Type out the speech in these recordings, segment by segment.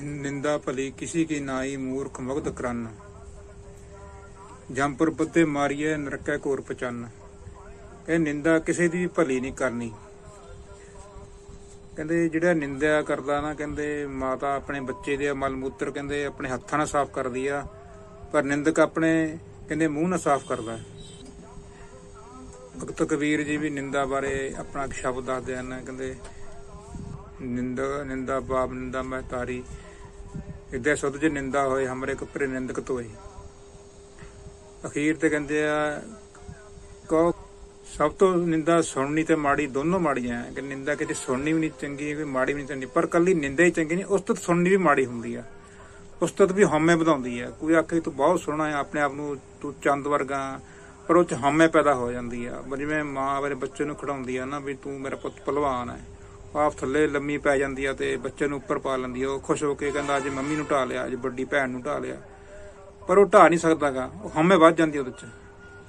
ਨਿੰਦਾ ਭਲੀ ਕਿਸੀ ਕੀ ਨਾਈ ਮੂਰਖ ਮੁਗਧ ਕਰਨ। ਜੰਪੁਰ ਬੁੱਧੇ ਮਾਰੀਏ ਨਰਕੈ ਕੋਰ ਪਚੰਨ। ਇਹ ਨਿੰਦਾ ਕਿਸੇ ਦੀ ਭਲੀ ਨਹੀਂ ਕਰਨੀ। ਕਹਿੰਦੇ ਜਿਹੜਾ ਨਿੰਦਿਆ ਕਰਦਾ ਨਾ, ਕਹਿੰਦੇ ਮਾਤਾ ਆਪਣੇ ਬੱਚੇ ਦੇ ਮਲ ਮੂਤਰ ਕਹਿੰਦੇ ਆਪਣੇ ਹੱਥਾਂ ਨਾਲ ਸਾਫ਼ ਕਰਦੀ ਆ, ਪਰ ਨਿੰਦਕ ਆਪਣੇ ਕਹਿੰਦੇ ਮੂੰਹ ਨਾਲ ਸਾਫ਼ ਕਰਦਾ। ਭਗਤ ਕਬੀਰ ਜੀ ਵੀ ਨਿੰਦਾ ਬਾਰੇ ਆਪਣਾ ਇੱਕ ਸ਼ਬਦ ਦੱਸਦੇ ਹਨ, ਕਹਿੰਦੇ ਨਿੰਦਾ ਨਿੰਦਾ ਬਾਪ ਨਿੰਦਾ ਮੈਂ ਤਾਰੀ। ਇਦੇ ਸੁਧ ਜੇ ਨਿੰਦਾ ਹੋਏ, ਹਮਰੇ ਕਪਰੇ ਨਿੰਦਕ ਤੋਏ ਅਖੀਰ ਤੇ ਕਹਿੰਦੇ ਆ, ਕਹੋ, ਸਭ ਤੋਂ ਨਿੰਦਾ ਸੁਣਨੀ ਤੇ ਮਾੜੀ ਦੋਨੋਂ ਮਾੜੀਆਂ ਕਿ ਨਿੰਦਾ ਕਿਤੇ ਸੁਣਨੀ ਵੀ ਨਹੀਂ ਚੰਗੀ, ਕੋਈ ਮਾੜੀ ਵੀ ਨਹੀਂ ਚੰਗੀ। ਪਰ ਕੱਲੀ ਨਿੰਦਾ ਹੀ ਚੰਗੀ ਨਹੀਂ, ਉਸ ਤੋਂ ਸੁਣਨੀ ਵੀ ਮਾੜੀ ਹੁੰਦੀ ਆ। ਉਸ ਤੋਂ ਵੀ ਹਉਮੈ ਵਧਾਉਂਦੀ ਆ। ਕੋਈ ਆਖੇ ਤੂੰ ਬਹੁਤ ਸੋਹਣਾ ਹੈ, ਆਪਣੇ ਆਪ ਨੂੰ ਤੂੰ ਚੰਦ ਵਰਗਾ ਪਰ ਉਹ ਚ ਹਉਮੈ ਪੈਦਾ ਹੋ ਜਾਂਦੀ ਆ। ਪਰ ਜਿਵੇਂ ਮਾਂ ਆਪਣੇ ਬੱਚੇ ਨੂੰ ਖੜਾਉਂਦੀ ਆ ਨਾ ਵੀ ਤੂੰ ਮੇਰਾ ਪੁੱਤ ਪਹਿਲਵਾਨ ਹੈ। ਆਪ ਥੱਲੇ ਲੰਮੀ ਪੈ ਜਾਂਦੀ ਆ ਤੇ ਬੱਚੇ ਨੂੰ ਉੱਪਰ ਪਾ ਲੈਂਦੀ ਆ। ਉਹ ਖੁਸ਼ ਹੋ ਕੇ ਕਹਿੰਦਾ, ਅੱਜ ਮੰਮੀ ਨੂੰ ਢਾ ਲਿਆ, ਅੱਜ ਵੱਡੀ ਭੈਣ ਨੂੰ ਢਾ ਲਿਆ। ਪਰ ਉਹ ਢਾ ਨਹੀਂ ਸਕਦਾਗਾ। ਉਹ ਹਮੇ ਵੱਧ ਜਾਂਦੀ ਉਹਦੇ ਚ।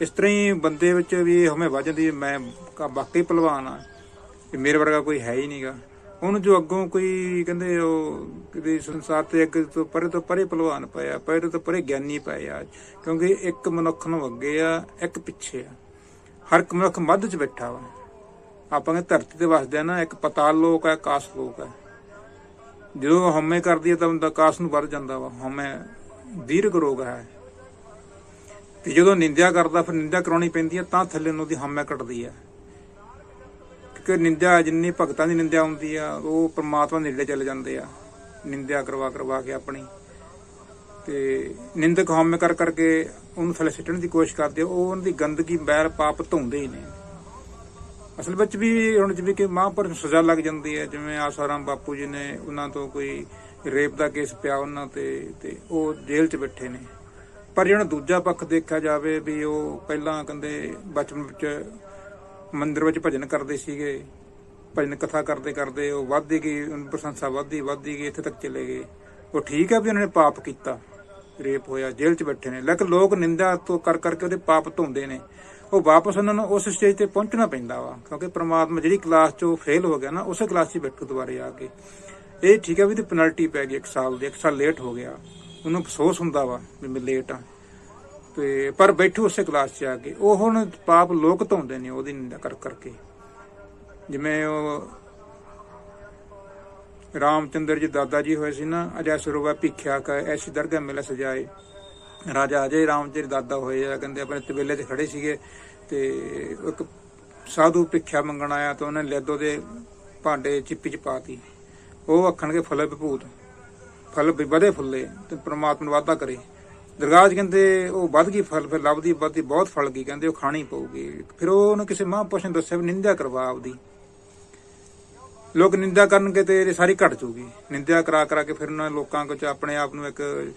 ਇਸ ਤਰ੍ਹਾਂ ਹੀ ਬੰਦੇ ਵਿੱਚ ਵੀ ਹਮੇ ਵੱਧ ਜਾਂਦੀ ਮੈਂ ਵਾਕਈ ਪਹਿਲਵਾਨ ਆ ਕਿ ਮੇਰੇ ਵਰਗਾ ਕੋਈ ਹੈ ਹੀ ਨਹੀਂਗਾ। ਹੁਣ ਜੋ ਅੱਗੋਂ ਕੋਈ ਕਹਿੰਦੇ ਉਹ ਕਿਤੇ ਸੰਸਾਰ ਤੇ ਇੱਕ ਤੋਂ ਪਰੇ ਤੋਂ ਪਰੇ ਪਹਿਲਵਾਨ ਪਿਆ ਪਰੇ ਤੋਂ ਪਰੇ ਗਿਆਨੀ ਪਏ ਆ, ਕਿਉਂਕਿ ਇੱਕ ਮਨੁੱਖ ਨੂੰ ਅੱਗੇ ਆ, ਇੱਕ ਪਿੱਛੇ ਆ। ਹਰ ਇੱਕ ਮਨੁੱਖ ਮੱਧ 'ਚ ਬੈਠਾ ਵਾ। ਆਪਾਂ ਕਹਿੰਦੇ ਧਰਤੀ ਤੇ ਵਸਦੇ ਆ ਨਾ ਇੱਕ ਪਤਾਲ ਲੋਕ ਹੈ ਆਕਾਸ਼ ਲੋਕ ਹੈ ਜਦੋਂ ਹਉਮੈ ਕਰਦੀ ਹੈ ਤਾਂ ਬੰਦਾ ਆਕਾਸ਼ ਨੂੰ ਵੱਧ ਜਾਂਦਾ ਵਾ। ਹਉਮੈ ਦੀਰਘ ਰੋਗ ਹੈ। ਤੇ ਜਦੋਂ ਨਿੰਦਿਆ ਕਰਦਾ ਫਿਰ ਨਿੰਦਿਆ ਕਰਾਉਣੀ ਪੈਂਦੀ ਹੈ ਤਾਂ ਥੱਲੇ ਨੂੰ ਉਹਦੀ ਹਉਮੈ ਕੱਟਦੀ ਹੈ ਕਿ ਨਿੰਦਿਆ ਜਿੰਨੀ ਭਗਤਾਂ ਦੀ ਨਿੰਦਿਆ ਹੁੰਦੀ ਆ ਉਹ ਪ੍ਰਮਾਤਮਾ ਦੇ ਨੇੜੇ ਚਲੇ ਜਾਂਦੇ ਆ। ਨਿੰਦਿਆ ਕਰਵਾ ਕਰਵਾ ਕੇ ਆਪਣੀ। ਤੇ ਨਿੰਦਕ ਹਉਮੈ ਕਰ ਕਰਕੇ ਉਹਨੂੰ ਥੱਲੇ ਸਿੱਟਣ ਦੀ ਕੋਸ਼ਿਸ਼ ਕਰਦੇ ਆ, ਉਹ ਉਹਨਾਂ ਦੀ ਗੰਦਗੀ ਬੈਰ ਪਾਪ ਧੋਂਦੇ ਹੀ ਨੇ। ਅਸਲ ਵਿੱਚ ਵੀ ਹੁਣ ਜਿਵੇਂ ਕਿ ਮਹਾਂਪੁਰਖ ਨੂੰ ਸਜ਼ਾ ਲੱਗ ਜਾਂਦੀ ਹੈ, ਜਿਵੇਂ ਆਸਾਰਾਮ ਬਾਪੂ ਜੀ ਨੇ ਉਹਨਾਂ ਤੋਂ ਕੋਈ ਰੇਪ ਦਾ ਕੇਸ ਪਿਆ ਉਹਨਾਂ ਤੇ ਤੇ ਉਹ ਜੇਲ੍ਹ 'ਚ ਬੈਠੇ ਨੇ। ਪਰ ਜਿਹੜਾ ਦੂਜਾ ਪੱਖ ਦੇਖਿਆ ਜਾਵੇ ਵੀ ਉਹ ਪਹਿਲਾਂ ਕਹਿੰਦੇ ਬਚਪਨ ਵਿੱਚ ਮੰਦਿਰ ਵਿੱਚ ਭਜਨ ਕਰਦੇ ਸੀਗੇ, ਭਜਨ ਕਥਾ ਕਰਦੇ ਕਰਦੇ ਉਹ ਵੱਧਦੀ ਗਈ, ਉਹਨਾਂ ਪ੍ਰਸ਼ੰਸਾ ਵੱਧਦੀ ਵੱਧਦੀ ਗਈ, ਇੱਥੇ ਤੱਕ ਚਲੇ ਗਏ। ਉਹ ਠੀਕ ਹੈ ਵੀ ਉਹਨਾਂ ਨੇ ਪਾਪ ਕੀਤਾ, ਰੇਪ ਹੋਇਆ, ਜੇਲ੍ਹ 'ਚ ਬੈਠੇ ਨੇ। ਲੇਕਿਨ ਲੋਕ ਨਿੰਦਾ ਤੋਂ ਕਰ ਕਰਕੇ ਉਹਦੇ ਪਾਪ ਧੋਂਦੇ ਨੇ। ਉਹ ਵਾਪਸ ਉਹਨਾਂ ਨੂੰ ਉਸ ਸਟੇਜ ਤੇ ਪਹੁੰਚਣਾ ਪੈਂਦਾ ਵਾ, ਕਿਉਂਕਿ ਪ੍ਰਮਾਤਮਾ ਜਿਹੜੀ ਕਲਾਸ 'ਚ ਫੇਲ ਹੋ ਗਿਆ ਨਾ, ਉਸੇ ਕਲਾਸ 'ਚ ਹੀ ਬੈਠੂ ਦੁਬਾਰੇ ਆ ਕੇ। ਇਹ ਠੀਕ ਹੈ ਵੀ ਤੇ ਪੈਨਲਟੀ ਪੈ ਗਈ ਇੱਕ ਸਾਲ ਦੀ, ਇੱਕ ਸਾਲ ਲੇਟ ਹੋ ਗਿਆ। ਉਹਨੂੰ ਅਫਸੋਸ ਹੁੰਦਾ ਵਾ ਵੀ ਮੈਂ ਲੇਟ ਆ। ਤੇ ਪਰ ਬੈਠੂ ਉਸੇ ਕਲਾਸ 'ਚ ਆ ਕੇ। ਉਹ ਹੁਣ ਪਾਪ ਲੋਕ ਧੋਂਦੇ ਨੇ, ਉਹਦੀ ਨਿੰਦਾ ਕਰ, ਕਰਕੇ। ਜਿਵੇਂ ਉਹ ਰਾਮਚੰਦਰ ਜੀ ਦਾਦਾ ਜੀ ਹੋਏ ਸੀ ਨਾ, ਅਜੈ ਸਰੋਵਾ ਭਿੱਖਿਆ ਕਾ, ਐਸੀ ਦਰਗਾਹ ਮਿਲ ਸਜਾਏ। ਰਾਜਾ ਅਜੇ ਰਾਮ ਜੀ ਦਾਦਾ ਹੋਏ ਆ, ਕਹਿੰਦੇ ਆਪਣੇ ਤਬੇਲੇ 'ਚ ਖੜੇ ਸੀਗੇ ਤੇ ਇੱਕ ਸਾਧੂ ਭਿੱਖਿਆ ਮੰਗਣ ਆਇਆ ਤਾਂ ਉਹਨੇ ਲੈਦੋ ਦੇ ਭਾਂਡੇ ਚਿੱਪੀ ਚ ਪਾਤੀ ਉਹ ਆਖਣਗੇ, ਫਲੇ ਵਿਭੂਤ, ਫਲ ਵਧੇ ਫੁੱਲੇ, ਤੇ ਪ੍ਰਮਾਤਮਾ ਨੂੰ ਕਰੇ। ਦਰਗਾਹ ਕਹਿੰਦੇ, ਉਹ ਵੱਧ ਗਈ ਫਲ, ਫਿਰ ਲੱਭਦੀ ਵੱਧਦੀ ਬਹੁਤ ਫਲ ਗਈ। ਕਹਿੰਦੇ, ਉਹ ਖਾਣੀ ਪਊਗੀ। ਫਿਰ ਉਹ ਉਹਨੂੰ ਕਿਸੇ ਮਹਾਂਪੁਰਸ਼ ਨੇ ਦੱਸਿਆ ਵੀ, ਨਿੰਦਿਆ ਕਰਵਾ ਆਪਦੀ। ਲੋਕ ਨਿੰਦਾ ਕਰਨਗੇ ਤੇ ਇਹ ਸਾਰੀ ਘਟ ਜੂਗੀ ਨਿੰਦਿਆ ਕਰਾ ਕਰਾ ਕੇ ਫਿਰ ਉਹਨਾਂ ਲੋਕਾਂ ਕੋਲ ਆਪਣੇ ਆਪ ਨੂੰ ਇੱਕ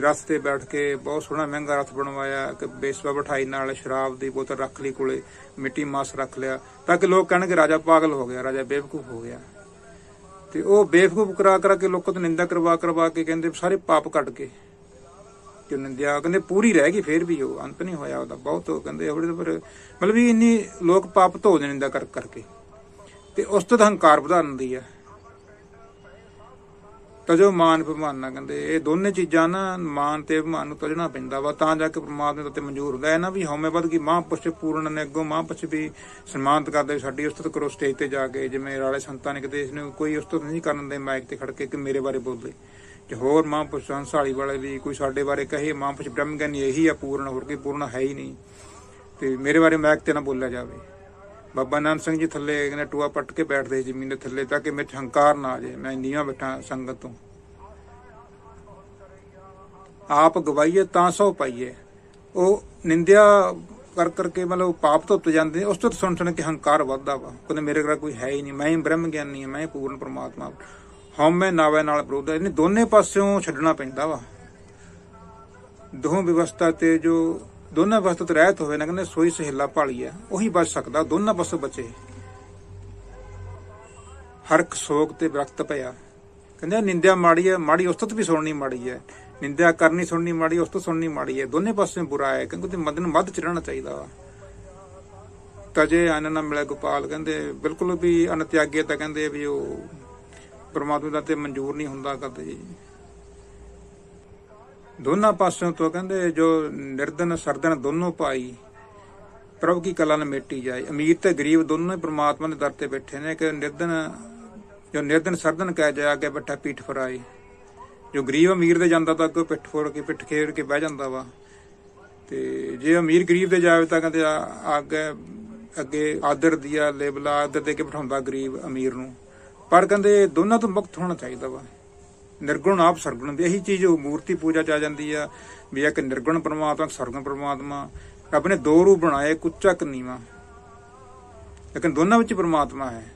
ਰਸਤੇ ਬੈਠ ਕੇ ਬਹੁਤ ਸੋਹਣਾ ਮਹਿੰਗਾ ਰਥ ਬਣਵਾਇਆ ਕਿ ਬੇਸਵਾ ਬਿਠਾਈ ਨਾਲ ਸ਼ਰਾਬ ਦੀ ਬੋਤਲ ਰੱਖ ਲਈ ਕੋਲੇ, ਮਿੱਟੀ ਮਾਸ ਰੱਖ ਲਿਆ, ਤਾਂ ਕਿ ਲੋਕ ਕਹਿਣਗੇ, ਰਾਜਾ ਪਾਗਲ ਹੋ ਗਿਆ, ਰਾਜਾ ਬੇਵਕੂਫ ਹੋ ਗਿਆ। ਤੇ ਉਹ ਬੇਵਕੂਫ ਕਰਾ ਕਰਾ ਕੇ ਲੋਕਾਂ ਤੋਂ ਨਿੰਦਾ ਕਰਵਾ ਕਰਵਾ ਕੇ ਕਹਿੰਦੇ, ਸਾਰੇ ਪਾਪ ਕੱਢ ਗਏ। ਜੋ ਨਿੰਦਿਆ, ਕਹਿੰਦੇ, ਪੂਰੀ ਰਹਿ ਗਈ, ਫੇਰ ਵੀ ਉਹ ਅੰਤ ਨਹੀਂ ਹੋਇਆ ਉਹਦਾ, ਬਹੁਤ ਕਹਿੰਦੇ, ਉਹਦੇ ਪਰ ਮਤਲਬ ਵੀ ਇੰਨੀ ਲੋਕ ਪਾਪ ਧੋ ਧੋਦੇ ਨਿੰਦਾ ਕਰ ਕਰਕੇ। ਤੇ ਉਸ ਤੋਂ ਤਾਂ ਹੰਕਾਰ ਵਧਾ ਦਿੰਦੀ ਹੈ ਤਜੋ ਮਾਨ ਅਭਿਮਾਨ ਨਾ ਕਹਿੰਦੇ ਇਹ ਦੋਨੇ ਚੀਜ਼ਾਂ ਨਾ ਮਾਨ ਤੇ ਅਭਿਮਾਨ ਨੂੰ ਤਜਣਾ ਪੈਂਦਾ ਵਾ, ਤਾਂ ਜਾ ਕੇ ਪ੍ਰਮਾਤਮਾ ਦੇ ਉੱਤੇ ਮਨਜ਼ੂਰ ਹੁੰਦਾ। ਹੈ ਨਾ ਵੀ ਹਉਮੈ ਵੱਧ ਗਈ, ਮਹਾਂਪੁਰਸ਼ ਪੂਰਨ ਨੇ ਅੱਗੋਂ ਮਹਾਂਪੁਰਸ਼ ਵੀ ਸਨਮਾਨਿਤ ਕਰਦੇ ਵੀ ਸਾਡੀ ਉਸਤਤ ਕਰੋ ਸਟੇਜ ਤੇ ਜਾ ਕੇ, ਜਿਵੇਂ ਰਾਲੇ ਸੰਤਾਂ ਨੇ ਕਿਤੇ ਇਸ ਨੂੰ ਕੋਈ ਉਸਤਤ ਨਹੀਂ ਕਰਨ ਦੇ ਮਾਈਕ ਤੇ ਖੜ ਕੇ ਕਿ ਮੇਰੇ ਬਾਰੇ ਬੋਲਦੇ। ਤੇ ਹੋਰ ਮਹਾਂਪੁਰਸ਼ ਹੰਸਾਲੀ ਵਾਲੇ ਵੀ ਕੋਈ ਸਾਡੇ ਬਾਰੇ ਕਹੇ, ਮਹਾਂਪੁਰਸ਼ ਬ੍ਰਹਮ ਗਿਆਨੀ ਇਹੀ ਆ ਪੂਰਨ, ਹੋਰ ਕੋਈ ਪੂਰਨ ਹੈ ਹੀ ਨਹੀਂ। ਤੇ ਮੇਰੇ ਬਾਰੇ ਮਾਈਕ ਤੇ ਨਾ ਬੋਲਿਆ ਜਾਵੇ। ਬਾਬਾ ਨਾਨਕ ਸਿੰਘ ਜੀ ਥੱਲੇ ਕਹਿੰਦੇ ਟੂਆ ਪੱਟ ਕੇ ਬੈਠਦੇ ਜ਼ਮੀਨ ਦੇ ਥੱਲੇ ਤਾਂ ਕਿ ਮੇਰੇ ਹੰਕਾਰ ਨਾ ਆ ਜਾਏ। ਮੈਂ ਨੀਵਾਂ ਬੈਠਾ ਸੰਗਤ ਤੋਂ। ਆਪ ਗਵਾਈਏ ਤਾਂ ਸੋ ਪਾਈਏ। ਉਹ ਨਿੰਦਿਆ ਕਰ ਕਰਕੇ ਮਤਲਬ ਪਾਪ ਧੁੱਤ ਜਾਂਦੇ ਉਸ ਤੋਂ ਸੁਣ ਸੁਣ ਕੇ ਹੰਕਾਰ ਵੱਧਦਾ ਵਾ। ਕਹਿੰਦੇ ਮੇਰੇ ਕੋਲ ਕੋਈ ਹੈ ਹੀ ਨਹੀਂ। ਮੈਂ ਹੀ ਬ੍ਰਹਮ ਗਿਆਨੀ ਹਾਂ, ਮੈਂ ਹੀ ਪੂਰਨ ਪ੍ਰਮਾਤਮਾ। ਹਉਮੈ ਨਾਵੇ ਨਾਲ ਵਿਰੋਧ ਇਹਨੇ ਦੋਨੇ ਪਾਸਿਓਂ ਛੱਡਣਾ ਪੈਂਦਾ ਵਾ। ਦੋਹਾਂ ਵਿਵਸਥਾ ਤੇ ਜੋ ਦੋਨਾਂ ਅਵਸਥਾ ਤੇ ਰਹਿਤ ਹੋਵੇ ਨਾ ਕਹਿੰਦੇ ਸੋਈ ਸਹਿਲਾ ਭਾਲੀ ਉਹੀ ਬਚ ਸਕਦਾ, ਦੋਨਾਂ ਪਾਸੋਂ ਬਚੇ। ਹਰ ਸੋਗ ਤੇ ਵਿਰਕਤ ਪਿਆ। ਕਹਿੰਦੇ ਨਿੰਦਿਆ ਮਾੜੀ ਹੈ, ਮਾੜੀ ਉਸਤਤ ਵੀ ਸੁਣਨੀ ਮਾੜੀ ਹੈ। ਨਿੰਦਿਆ ਕਰਨੀ ਸੁਣਨੀ ਮਾੜੀ ਉਸਤਤ ਸੁਣਨੀ ਮਾੜੀ ਹੈ। ਦੋਨੇ ਪਾਸੇ ਬੁਰਾ ਹੈ, ਕਿਉਂਕਿ ਤੇ ਮਦਨ ਮੱਧ ਚ ਰਹਿਣਾ ਚਾਹੀਦਾ ਵਾ। ਤਜੇ ਅਨ ਨਾ ਮਿਲੇ ਗੋਪਾਲ, ਕਹਿੰਦੇ ਬਿਲਕੁਲ ਵੀ ਅਨਤਿਆਗੇ ਤਾਂ ਕਹਿੰਦੇ ਵੀ ਉਹ ਪ੍ਰਮਾਤਮਾ ਦਾ ਤੇ ਮਨਜ਼ੂਰ ਨਹੀਂ ਹੁੰਦਾ ਕਦੇ। ਦੋਨਾਂ ਪਾਸਿਓਂ ਤੋਂ ਕਹਿੰਦੇ ਜੋ ਨਿਰਦਨ, ਸਰਦਨ ਦੋਨੋਂ ਭਾਈ ਪ੍ਰਭ ਕੀ ਕਲਾ ਨਾਲ ਮੇਟੀ ਜਾਏ। ਅਮੀਰ ਤੇ ਗਰੀਬ ਦੋਨੋਂ ਹੀ ਪ੍ਰਮਾਤਮਾ ਦੇ ਦਰ ਤੇ ਬੈਠੇ ਨੇ ਕਿ ਨਿਰਦਨ, ਜੋ ਨਿਰਦਨ, ਸਰਦਨ ਕਹਿ ਜਾ ਕੇ ਬੈਠਾ ਪੀਠ ਫਰਾਏ ਜੋ ਗਰੀਬ ਅਮੀਰ ਦੇ ਜਾਂਦਾ ਤਾਂ ਅੱਗੇ ਪਿੱਠ ਫੋੜ ਕੇ, ਪਿੱਠ ਖੇੜ ਕੇ ਬਹਿ ਜਾਂਦਾ ਵਾ। ਤੇ ਜੇ ਅਮੀਰ ਗਰੀਬ ਦੇ ਜਾਵੇ ਤਾਂ ਕਹਿੰਦੇ ਆ- ਅੱਗੇ ਅੱਗੇ ਆਦਰ ਦੀਆ, ਲੇਬਲਾ, ਆਦਰ ਦੇ ਕੇ ਬਿਠਾਉਂਦਾ ਗਰੀਬ ਅਮੀਰ ਨੂੰ। ਪਰ ਕਹਿੰਦੇ ਦੋਨਾਂ ਤੋਂ ਮੁਕਤ ਹੋਣਾ ਚਾਹੀਦਾ ਵਾ। ਨਿਰਗੁਣ ਆਪ ਸਰਗੁਣ ਵੀ ਇਹੀ ਚੀਜ਼ ਉਹ ਮੂਰਤੀ ਪੂਜਾ ਚ ਆ ਜਾਂਦੀ ਆ ਵੀ ਇੱਕ ਨਿਰਗੁਣ ਪਰਮਾਤਮਾ ਸਰਗੁਣ ਪਰਮਾਤਮਾ। ਰੱਬ ਨੇ ਦੋ ਰੂਪ ਬਣਾਏ, ਇੱਕ ਉੱਚਾ, ਇੱਕ ਨੀਵਾਂ। ਲੇਕਿਨ ਦੋਨਾਂ ਵਿੱਚ ਪਰਮਾਤਮਾ ਹੈ।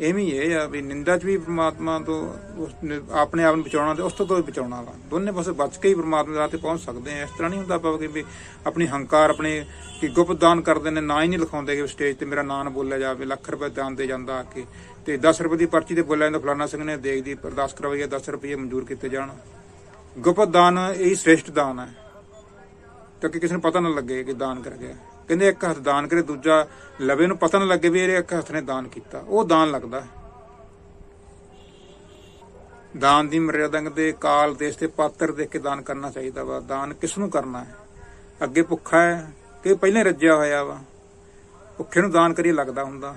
ਐਵੇਂ ਹੀ ਇਹ ਆ ਵੀ ਨਿੰਦਾ ਚ ਵੀ ਪ੍ਰਮਾਤਮਾ ਤੋਂ ਉਸ ਆਪਣੇ ਆਪ ਨੂੰ ਬਚਾਉਣਾ ਤੇ ਉਸ ਤੋਂ ਵੀ ਬਚਾਉਣਾ ਵਾ। ਦੋਨੇ ਪਾਸੇ ਬਚ ਕੇ ਹੀ ਪ੍ਰਮਾਤਮਾ ਦੇ ਰਾਹ ਤੇ ਪਹੁੰਚ ਸਕਦੇ ਆ। ਇਸ ਤਰ੍ਹਾਂ ਨਹੀਂ ਹੁੰਦਾ ਆਪਾਂ ਕਿ ਵੀ ਆਪਣੀ ਹੰਕਾਰ ਆਪਣੇ ਕਿ ਗੁਪਤ ਦਾਨ ਕਰਦੇ ਨੇ, ਨਾ ਹੀ ਨਹੀਂ ਲਿਖਾਉਂਦੇ ਕਿ ਸਟੇਜ ਤੇ ਮੇਰਾ ਨਾਂ ਨਾ ਬੋਲਿਆ ਜਾਵੇ, ਲੱਖ ਰੁਪਏ ਦਾਨ ਦੇ ਜਾਂਦਾ ਆ ਕੇ। ਤੇ 10 ਰੁਪਏ ਦੀ ਪਰਚੀ ਤੇ ਬੋਲਿਆ ਜਾਂਦਾ, ਫਲਾਣਾ ਸਿੰਘ ਨੇ ਦੇਖ ਦੀ ਅਰਦਾਸ ਕਰਵਾਈ ਆ 10 ਰੁਪਏ ਮਨਜ਼ੂਰ ਕੀਤੇ ਜਾਣ। ਗੁਪਤ ਦਾਨ ਇਹ ਸ੍ਰੇਸ਼ਟ ਦਾਨ ਹੈ ਤਾਂ ਕਿ ਕਿਸੇ ਨੂੰ ਪਤਾ ਨਾ ਲੱਗੇ ਕਿ ਦਾਨ ਕਰ ਗਿਆ। ਕਹਿੰਦੇ ਇੱਕ ਹੱਥ ਦਾਨ ਕਰੇ, ਦੂਜਾ ਲਵੇ ਨੂੰ ਪਤਾ ਨਾ ਲੱਗੇ ਵੀ ਇਹ ਇੱਕ ਹੱਥ ਨੇ ਦਾਨ ਕੀਤਾ। ਉਹ ਦਾਨ ਲੱਗਦਾ ਦਾਨ ਦੀ ਮਰਿਆਦਾ ਦੇ ਕਾਲ ਦੇਸ਼ ਤੇ ਪਾਤਰ ਦੇਖ ਕੇ ਦਾਨ ਕਰਨਾ ਚਾਹੀਦਾ ਵਾ। ਦਾਨ ਕਿਸ ਨੂੰ ਕਰਨਾ ਹੈ? ਅੱਗੇ ਭੁੱਖਾ ਹੈ ਕਿ ਪਹਿਲਾਂ ਰੱਜਿਆ ਹੋਇਆ ਵਾ? ਭੁੱਖੇ ਨੂੰ ਦਾਨ ਕਰੀ ਲੱਗਦਾ ਹੁੰਦਾ।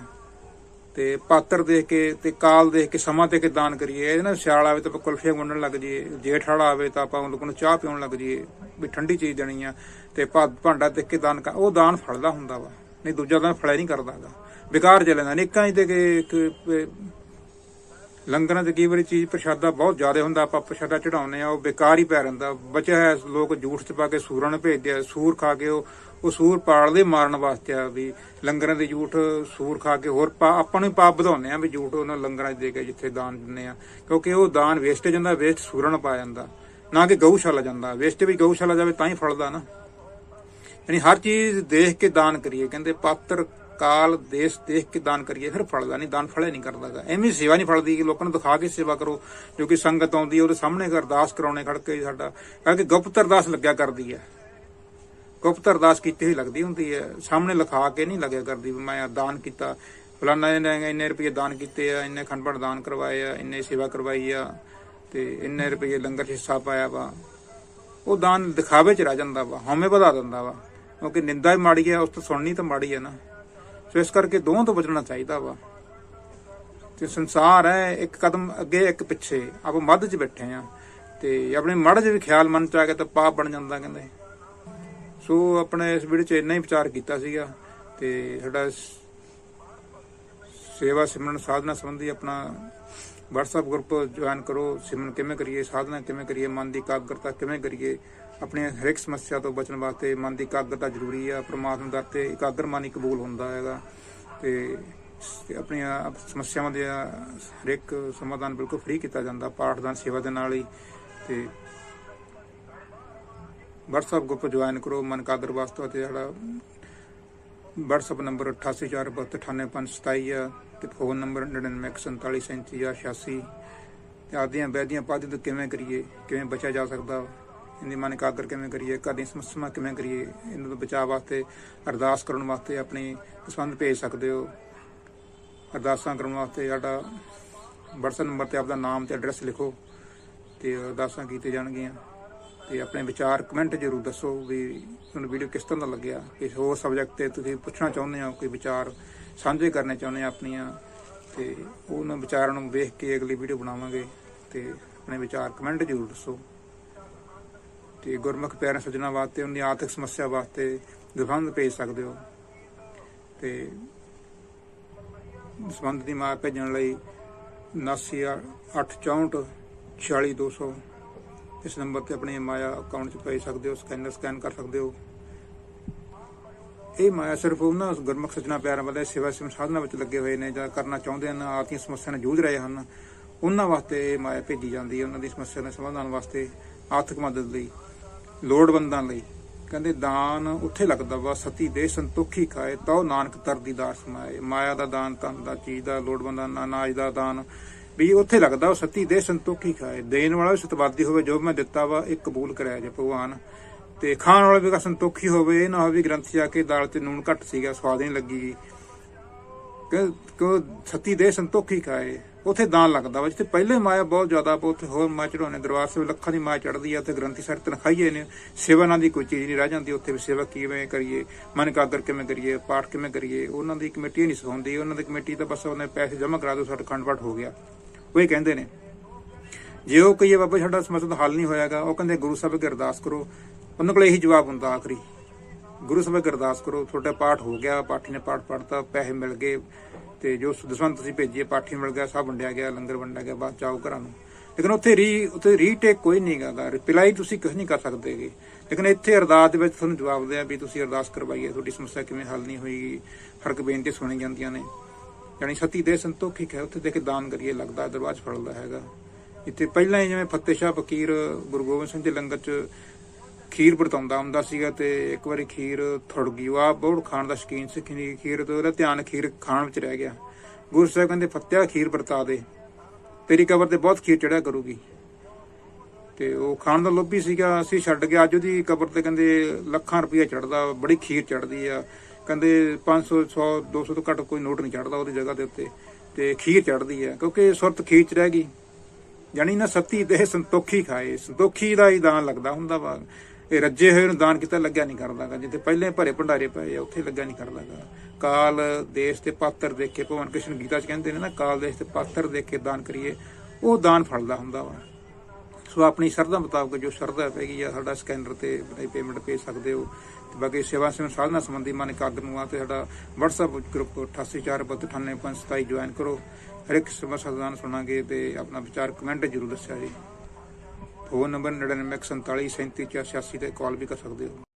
ਤੇ ਪਾਤਰ ਦੇਖ ਕੇ ਤੇ ਕਾਲ ਦੇਖ ਕੇ ਸਮਾਂ ਤੇ ਕੇ ਦਾਨ ਕਰੀਏ। ਇਹਦੇ ਨਾਲ ਸਿਆਲ ਆਵੇ ਤਾਂ ਆਪਾਂ ਕੁਲਫੀਆਂ ਗੁੰਨਣ ਲੱਗ ਜਾਈਏ। ਜੇਠ ਵਾਲਾ ਆਵੇ ਤਾਂ ਆਪਾਂ ਲੋਕਾਂ ਨੂੰ ਚਾਹ ਪਿਉਣ ਲੱਗ ਜਾਈਏ। ਵੀ ਠੰਡੀ ਚੀਜ਼ ਦੇਣੀ ਆ ਤੇ ਭਾ- ਭਾਂਡਾ ਦੇਖ ਕੇ ਦਾਨ ਉਹ ਦਾਨ ਫੜਦਾ ਹੁੰਦਾ ਵਾ। ਨਹੀਂ ਦੂਜਾ ਦਾਨ ਫੜਿਆ ਨਹੀਂ ਕਰਦਾਗਾ ਬੇਕਾਰ ਚੱਲਦਾ ਨਿੱਕਾਂ ਹੀ ਤੇ ਕਿ ਇੱਕ ਅਹ, ਲੰਗਰਾਂ 'ਚ ਕਈ ਵਾਰੀ ਚੀਜ਼ ਪ੍ਰਸ਼ਾਦਾ ਬਹੁਤ ਜ਼ਿਆਦਾ ਹੁੰਦਾ, ਆਪਾਂ ਪ੍ਰਸ਼ਾਦਾ ਚੜਾਉਂਦੇ ਆ ਉਹ ਬੇਕਾਰ ਹੀ ਪੈ ਰਹਿੰਦਾ। ਬਚਿਆ ਹੈ ਲੋਕ ਜੂਠ ਚ ਪਾ ਕੇ ਸੂਰਾਂ ਨੂੰ ਭੇਜਦੇ ਆ, ਸੂਰ ਖਾ ਕੇ ਉਹ ਉਹ ਸੂਰ ਪਾਲਦੇ ਮਾਰਨ ਵਾਸਤੇ ਆ ਵੀ ਲੰਗਰਾਂ ਦੇ ਜੂਠ ਸੂਰ ਖਾ ਕੇ ਹੋਰ ਪਾ- ਆਪਾਂ ਨੂੰ ਪਾਪ ਵਧਾਉਂਦੇ ਆ ਵੀ ਜੂਠ ਉਹਨਾਂ ਲੰਗਰਾਂ 'ਚ ਦੇ ਕੇ ਜਿੱਥੇ ਦਾਨ ਦਿੰਦੇ ਆ। ਕਿਉਂਕਿ ਉਹ ਦਾਨ ਵੇਸਟ ਜਾਂਦਾ ਵੇਸਟ ਸੂਰਾਂ ਨੂੰ ਪਾ ਜਾਂਦਾ। ਨਾ ਕਿ ਗਊਸ਼ਾਲਾ ਜਾਂਦਾ। ਵੇਸਟ ਵੀ ਗਊਸ਼ਾਲਾ ਜਾਵੇ ਤਾਂ ਹੀ ਫਲਦਾ ਨਾ। ਯਾਨੀ ਹਰ ਚੀਜ਼ ਦੇਖ ਕੇ ਦਾਨ ਕਰੀਏ, ਕਹਿੰਦੇ ਪਾਤਰ ਕਾਲ, ਦੇਸ਼ ਦੇਖ ਕੇ ਦਾਨ ਕਰੀਏ, ਫਿਰ ਫਲਦਾ ਨਹੀਂ, ਦਾਨ ਫਲੇ ਨਹੀਂ ਕਰਦਾਗਾ ਐਵੇਂ ਸੇਵਾ ਨਹੀਂ ਫਲਦੀ ਕਿ ਲੋਕਾਂ ਨੂੰ ਦਿਖਾ ਕੇ ਸੇਵਾ ਕਰੋ, ਜੋ ਕਿ ਸੰਗਤ ਆਉਂਦੀ ਹੈ, ਉਹਦੇ ਸਾਹਮਣੇ ਅਰਦਾਸ ਕਰਾਉਣੇ ਖੜ ਕੇ ਸਾਡਾ। ਕਿਉਂਕਿ ਗੁਪਤ ਅਰਦਾਸ ਲੱਗਿਆ ਕਰਦੀ ਹੈ। ਗੁਪਤ ਅਰਦਾਸ ਕੀਤੀ ਹੋਈ ਲੱਗਦੀ ਹੁੰਦੀ ਹੈ। ਸਾਹਮਣੇ ਲਿਖਾ ਕੇ ਨਹੀਂ ਲੱਗਿਆ ਕਰਦੀ ਵੀ ਮੈਂ ਦਾਨ ਕੀਤਾ। ਫਲਾਣਾ ਨੇ ਇੰਨੇ ਰੁਪਏ ਦਾਨ ਕੀਤੇ ਆ, ਇੰਨੇ ਖੰਡਪੜ ਦਾਨ ਕਰਵਾਏ ਆ, ਇੰਨੇ ਸੇਵਾ ਕਰਵਾਈ ਆ, ਤੇ ਇੰਨੇ ਰੁਪਏ ਲੰਗਰ 'ਚ ਹਿੱਸਾ ਪਾਇਆ ਵਾ। ਉਹ ਦਾਨ ਦਿਖਾਵੇ 'ਚ ਰਹਿ ਜਾਂਦਾ ਵਾ, ਹਉਮੈ ਵਧਾ ਦਿੰਦਾ ਵਾ। ਕਿਉਂਕਿ ਨਿੰਦਾ ਹੀ ਮਾੜੀ ਹੈ, ਉਸ ਤੋਂ ਸੁਣਨੀ ਤਾਂ ਮਾੜੀ ਹੈ ਨਾ। ਸੋ ਇਸ ਕਰਕੇ ਦੋਵਾਂ ਤੋਂ ਬਚਣਾ ਚਾਹੀਦਾ ਵਾ। ਤੇ ਸੰਸਾਰ ਹੈ, ਇੱਕ ਕਦਮ ਅੱਗੇ, ਇੱਕ ਪਿੱਛੇ। ਆਪਾਂ ਮੱਧ 'ਚ ਬੈਠੇ ਆ। ਤੇ ਆਪਣੇ ਮੜ 'ਚ ਵੀ ਖਿਆਲ ਮਨ 'ਚ ਆ ਕੇ ਤਾਂ ਪਾਪ ਬਣ ਜਾਂਦਾ ਕਹਿੰਦੇ। ਸੋ ਆਪਣੇ ਇਸ ਵੀਡੀਓ 'ਚ ਇੰਨਾ ਹੀ ਵਿਚਾਰ ਕੀਤਾ ਸੀਗਾ ਤੇ ਸਾਡਾ ਸੇਵਾ ਸਿਮਰਨ ਸਾਧਨਾ ਸੰਬੰਧੀ ਆਪਣਾ WhatsApp ਗਰੁੱਪ ਜੁਆਇਨ ਕਰੋ। ਸਿਮਰਨ ਕਿਵੇਂ ਕਰੀਏ, ਸਾਧਨਾ ਕਿਵੇਂ ਕਰੀਏ, ਮਨ ਦੀ ਇਕਾਗਰਤਾ ਕਿਵੇਂ ਕਰੀਏ ਆਪਣੀ ਹਰੇਕ ਸਮੱਸਿਆ ਤੋਂ ਬਚਣ ਵਾਸਤੇ ਮਨ ਦੀ ਇਕਾਗਰਤਾ ਜ਼ਰੂਰੀ ਆ, ਪ੍ਰਮਾਤਮਾ ਦਰ ਤੇ ਇਕਾਗਰ ਮਨ ਹੀ ਕਬੂਲ ਹੁੰਦਾ ਹੈਗਾ ਤੇ ਆਪਣੀਆਂ ਸਮੱਸਿਆਵਾਂ ਦੇ ਹਰੇਕ ਸਮਾਧਾਨ ਬਿਲਕੁਲ ਫ੍ਰੀ ਕੀਤਾ ਜਾਂਦਾ ਪਾਠਦਾਨ ਸੇਵਾ ਦੇ ਨਾਲ ਹੀ ਤੇ WhatsApp ਗਰੁੱਪ ਜੁਆਇਨ ਕਰੋ, ਮਨ ਕਾਦਰ ਵਾਸਤੇ ਤੇ ਸਾਡਾ WhatsApp ਨੰਬਰ 8842988527 ਆ ਤੇ ਫੋਨ ਨੰਬਰ 9947375086 ਤੇ ਆਦੀਆਂ ਬੈਦੀਆਂ ਪਾਦੀ ਤੋਂ ਕਿਵੇਂ ਕਰੀਏ, ਕਿਵੇਂ ਬਚਿਆ ਜਾ ਸਕਦਾ ਇੰਦੀ ਮਨ ਇਕਾਗਰ ਕਿਵੇਂ ਕਰੀਏ, ਘਰ ਦੀਆਂ ਸਮੱਸਿਆਵਾਂ ਕਿਵੇਂ ਕਰੀਏ, ਇਹਨਾਂ ਤੋਂ ਬਚਾਅ ਵਾਸਤੇ, ਅਰਦਾਸ ਕਰਨ ਵਾਸਤੇ ਆਪਣੀ ਪਸੰਦ ਭੇਜ ਸਕਦੇ ਹੋ। ਅਰਦਾਸਾਂ ਕਰਨ ਵਾਸਤੇ ਸਾਡਾ WhatsApp ਨੰਬਰ ਤੇ ਆਪਦਾ ਨਾਮ ਤੇ ਐਡਰੈਸ ਲਿਖੋ ਤੇ ਅਰਦਾਸਾਂ ਕੀਤੇ ਜਾਣਗੀਆਂ। ਤੇ ਆਪਣੇ ਵਿਚਾਰ ਕਮੈਂਟ ਜ਼ਰੂਰ ਦੱਸੋ ਵੀ ਤੁਹਾਨੂੰ ਵੀਡੀਓ ਕਿਸ ਤਰ੍ਹਾਂ ਦਾ ਲੱਗਿਆ। ਕਿਸੇ ਹੋਰ ਸਬਜੈਕਟ ਤੇ ਤੁਸੀਂ ਪੁੱਛਣਾ ਚਾਹੁੰਦੇ ਹੋ, ਕੋਈ ਵਿਚਾਰ ਸਾਂਝੇ ਕਰਨੇ ਚਾਹੁੰਦੇ ਆ ਆਪਣੀਆਂ, ਤੇ ਉਹਨਾਂ ਵਿਚਾਰਾਂ ਨੂੰ ਵੇਖ ਕੇ ਅਗਲੀ ਵੀਡੀਓ ਬਣਾਵਾਂਗੇ। ਤੇ ਆਪਣੇ ਵਿਚਾਰ ਕਮੈਂਟ ਜ਼ਰੂਰ ਦੱਸੋ। ਤੇ ਗੁਰਮੁਖ ਪਿਆਰੇ ਸੱਜਣਾ ਵਾਸਤੇ, ਉਹਨਾਂ ਦੀ ਆਰਥਿਕ ਸਮੱਸਿਆ ਵਾਸਤੇ ਦਫੰਦ ਭੇਜ ਸਕਦੇ ਹੋ। ਤੇ ਸੰਬੰਧ ਦੀ ਮਾਂ ਭੇਜਣ ਲਈ 7964 46200 ਇਸ ਨੰਬਰ ਤੇ ਆਪਣੇ ਮਾਇਆ ਅਕਾਊਂਟ 'ਚ ਭੇਜ ਸਕਦੇ ਹੋ ਸਕੈਨਰ ਸਕੈਨ ਕਰ ਸਕਦੇ ਹੋ। ਇਹ ਮਾਇਆ ਸਿਰਫ ਉਹਨਾਂ ਗੁਰਮੁਖ ਸੱਜਣਾ ਪਿਆਰਾਂ ਵਾਲੇ ਸੇਵਾ ਸਿਮ ਵਿੱਚ ਲੱਗੇ ਹੋਏ ਨੇ, ਜਾਂ ਕਰਨਾ ਚਾਹੁੰਦੇ ਹਨ ਆਪਣੀਆਂ ਸਮੱਸਿਆ ਨਾਲ ਜੂਝ ਰਹੇ ਹਨ। ਉਹਨਾਂ ਵਾਸਤੇ ਇਹ ਮਾਇਆ ਭੇਜੀ ਜਾਂਦੀ ਹੈ, ਉਹਨਾਂ ਦੀ ਸਮੱਸਿਆ ਦੇ ਸਮਾਧਾਨ ਵਾਸਤੇ ਆਰਥਿਕ ਮਦਦ ਲਈ। ਲੋੜਵੰਦਾਂ ਲਈ। ਕਹਿੰਦੇ, ਦਾਨ ਉੱਥੇ ਲੱਗਦਾ ਵਾ, ਸਤੀ ਦੇ ਸੰਤੋਖੀ ਖਾਏ ਤਉ ਨਾਨਕ ਤਰ ਦੀ ਦਾਸ ਮਾਏ। ਮਾਇਆ ਦਾ ਦਾਨ ਤਨ ਦਾ ਚੀਜ਼ ਦਾ, ਲੋੜਵੰਦਾਂ ਦਾ ਅਨਾਜ ਦਾ ਦਾਨ। ਵੀ ਉੱਥੇ ਲੱਗਦਾ ਉਹ ਸਤੀ ਦੇ ਸੰਤੋਖੀ ਖਾਏ। ਦੇਣ ਵਾਲਾ ਵੀ ਸਤਵਾਦੀ ਹੋਵੇ, ਜੋ ਮੈਂ ਦਿੱਤਾ ਵਾ, ਇਹ ਕਬੂਲ ਕਰਿਆ ਜੇ ਭਗਵਾਨ। ਤੇ ਖਾਣ ਵਾਲਾ ਵੀ ਸੰਤੋਖੀ ਹੋਵੇ, ਇਹ ਨਾ ਹੋਵੇ ਗ੍ਰੰਥ ਜਾ ਕੇ ਦਾਲ ਤੇ ਨੂਣ ਘੱਟ ਸੀਗਾ, ਸਵਾਦ ਨਹੀਂ ਲੱਗੀ। ਕਿ ਕਿ ਸਤੀ ਦੇ ਸੰਤੋਖੀ ਖਾਏ। ਉੱਥੇ ਦਾਨ ਲੱਗਦਾ ਵਾ, ਜਿੱਥੇ ਪਹਿਲੇ ਮਾਇਆ ਬਹੁਤ ਜ਼ਿਆਦਾ ਆਪਾਂ ਉੱਥੇ ਹੋਰ ਮਾਇਆ ਚੜਾਉਣੇ ਦਰਬਾਰ ਸਾਹਿਬ ਲੱਖਾਂ ਦੀ ਮਾਇਆ ਚੜਦੀ ਆ, ਉੱਥੇ ਗ੍ਰੰਥੀ ਸਾਹਿਬ ਤਨਖਾਹੀਏ ਨੇ ਸੇਵਾ ਨਾਲ ਦੀ ਕੋਈ ਚੀਜ਼ ਨਹੀਂ ਰਹਿ ਜਾਂਦੀ, ਉੱਥੇ ਵੀ ਸੇਵਾ ਕਿਵੇਂ ਕਰੀਏ, ਮਨ ਕਾਗਰ ਕਿਵੇਂ ਕਰੀਏ, ਪਾਠ ਕਿਵੇਂ ਕਰੀਏ, ਉਹਨਾਂ ਦੀ ਕਮੇਟੀ ਨਹੀਂ ਸਿਖਾਉਂਦੀ ਉਹਨਾਂ ਦੀ ਕਮੇਟੀ ਤਾਂ ਬਸ ਉਹਨੇ ਪੈਸੇ ਜਮ੍ਹਾਂ ਕਰਾ ਦਿਓ, ਸਾਡਾ ਖੰਡ ਪਾਠ ਹੋ ਗਿਆ। ਉਹ ਇਹ ਕਹਿੰਦੇ ਨੇ, ਜੇ ਉਹ ਕਹੀਏ, ਬਾਬਾ ਸਾਡਾ ਸਮੱਸਿਆ ਦਾ ਹੱਲ ਨਹੀਂ ਹੋਇਆਗਾ, ਉਹ ਕਹਿੰਦੇ, ਗੁਰੂ ਸਾਹਿਬ ਅੱਗੇ ਅਰਦਾਸ ਕਰੋ। ਉਹਨਾਂ ਕੋਲ ਇਹੀ ਜਵਾਬ ਹੁੰਦਾ ਆਖਰੀ, ਗੁਰੂ ਸਾਹਿਬ ਅੱਗੇ ਅਰਦਾਸ ਕਰੋ, ਤੁਹਾਡਾ ਪਾਠ ਹੋ ਗਿਆ, ਪਾਠੀ ਨੇ ਪਾਠ ਪੜਤਾ ਪੈਸੇ ਮਿਲ ਗਏ ਤੇ ਜੋ ਦਸਵੰਤ ਤੁਸੀਂ ਭੇਜੀਏ, ਪਾਠੀ ਮਿਲ ਗਿਆ, ਸਭ ਵੰਡਿਆ ਗਿਆ, ਲੰਗਰ ਵੰਡਿਆ ਗਿਆ, ਬਾਅਦ ਚਾਓ ਘਰਾਂ ਨੂੰ। ਲੇਕਿਨ ਉੱਥੇ ਰੀ, ਉੱਥੇ ਰੀਟੇਕ ਕੋਈ ਨਹੀਂ ਗਾ ਰਿਪਲਾਈ ਤੁਸੀਂ ਕੁਝ ਨਹੀਂ ਕਰ ਸਕਦੇਗੇ ਲੇਕਿਨ ਇੱਥੇ ਅਰਦਾਸ ਦੇ ਵਿੱਚ ਤੁਹਾਨੂੰ ਜਵਾਬ ਦਿਆ ਵੀ ਤੁਸੀਂ ਅਰਦਾਸ ਕਰਵਾਈਏ। ਤੁਹਾਡੀ ਸਮੱਸਿਆ ਕਿਵੇਂ ਹੱਲ ਨਹੀਂ ਹੋਈਗੀ ਹਰ ਇੱਕ ਬੇਨਤੀ ਸੁਣੀ ਜਾਂਦੀਆਂ ਨੇ। ਯਾਨੀ ਸਤੀ ਦੇ ਸੰਤੋਖਿਕ ਹੈ ਉੱਥੇ ਦੇਖ ਕੇ ਦਾਨ ਕਰੀਏ, ਲੱਗਦਾ ਦਰਵਾਜ਼ ਫੜਦਾ ਹੈਗਾ। ਇੱਥੇ ਪਹਿਲਾਂ ਹੀ ਜਿਵੇਂ ਫਤਿਹ ਸ਼ਾਹ ਫਕੀਰ ਗੁਰੂ ਗੋਬਿੰਦ ਸਿੰਘ ਦੇ ਲੰਗਰ 'ਚ ਖੀਰ ਵਰਤਾਉਂਦਾ ਹੁੰਦਾ ਸੀਗਾ ਤੇ ਇੱਕ ਵਾਰੀ ਖੀਰ ਥੁੜ ਗਈ। ਉਹ ਆਪ ਬਹੁਤ ਖਾਣ ਦਾ ਸ਼ੌਕੀਨ ਸੀ ਖੀਰ ਖੀਰ ਤੋਂ ਉਹਦਾ ਧਿਆਨ ਖੀਰ ਖਾਣ ਵਿੱਚ ਰਹਿ ਗਿਆ। ਗੁਰੂ ਸਾਹਿਬ ਕਹਿੰਦੇ, ਫੱਤਿਆ, ਖੀਰ ਵਰਤਾ ਦੇ। ਤੇਰੀ ਕਬਰ ਤੇ ਬਹੁਤ ਖੀਰ ਚੜਿਆ ਕਰੂਗੀ। ਤੇ ਉਹ ਖਾਣ ਦਾ ਲੋਭੀ ਸੀਗਾ। ਅਸੀਂ ਛੱਡ ਗਿਆ ਅੱਜ ਉਹਦੀ ਕਬਰ ਤੇ ਕਹਿੰਦੇ, ਲੱਖਾਂ ਰੁਪਇਆ ਚੜਦਾ ਬੜੀ ਖੀਰ ਚੜਦੀ ਆ। ਕਹਿੰਦੇ 500 100 200 ਤੋਂ ਘੱਟ ਕੋਈ ਨੋਟ ਨਹੀਂ ਚੜਦਾ ਉਹਦੀ ਜਗ੍ਹਾ ਦੇ ਉੱਤੇ। ਤੇ ਖੀਰ ਚੜਦੀ ਆ, ਕਿਉਂਕਿ ਸੁਰਤ ਖੀਰ ਚ ਰਹਿ ਗਈ। ਜਾਣੀ ਨਾ ਸਤੀ ਤੇ ਸੰਤੋਖੀ ਖਾਏ। ਸੰਤੋਖੀ ਦਾ ਹੀ ਦਾਨ ਲੱਗਦਾ ਹੁੰਦਾ ਵਾ। ਇਹ ਰੱਜੇ ਹੋਏ ਨੂੰ ਦਾਨ ਕੀਤਾ, ਲੱਗਿਆ ਨਹੀਂ ਕਰਦਾਗਾ। ਜਿੱਥੇ ਪਹਿਲੇ ਭਰੇ ਭੰਡਾਰੇ ਪਏ ਆ, ਉੱਥੇ ਲੱਗਿਆ ਨਹੀਂ ਕਰਦਾਗਾ। ਕਾਲ ਦੇਸ਼ ਤੇ ਪਾਤਰ ਦੇਖ ਕੇ ਭਗਵਾਨ ਕ੍ਰਿਸ਼ਨ ਗੀਤਾ ਚ ਕਹਿੰਦੇ ਨੇ ਨਾ, ਕਾਲ ਦੇਸ਼ ਤੇ ਪਾਤਰ ਦੇਖ ਕੇ ਦਾਨ ਕਰੀਏ, ਉਹ ਦਾਨ ਫੜਦਾ ਹੁੰਦਾ ਵਾ। ਸੋ ਆਪਣੀ ਸ਼ਰਧਾ ਮੁਤਾਬਕ ਜੋ ਸ਼ਰਧਾ ਪੈਗੀ ਆ ਸਾਡਾ ਸਕੈਨਰ ਤੇ ਪੇਮੈਂਟ ਭੇਜ ਸਕਦੇ ਹੋ, ਤੇ ਬਾਕੀ ਸੇਵਾ ਸਿਮ ਸਾਧਨਾ ਸੰਬੰਧੀ ਮਨ ਕਾਗਰ ਨੂੰ ਆ ਤੇ ਸਾਡਾ WhatsApp ਗਰੁੱਪ 8842985727 ਜੁਆਇਨ ਕਰੋ। ਹਰ ਇੱਕ ਸਮੱਸਿਆ ਦਾ ਸੁਣਾਂਗੇ ਤੇ ਆਪਣਾ ਵਿਚਾਰ ਕਮੈਂਟ ਜ਼ਰੂਰ ਦੱਸਿਆ ਜੀ। ਫੋਨ ਨੰਬਰ 9947373486 ਤੇ ਕਾਲ ਵੀ ਕਰ ਸਕਦੇ ਹੋ।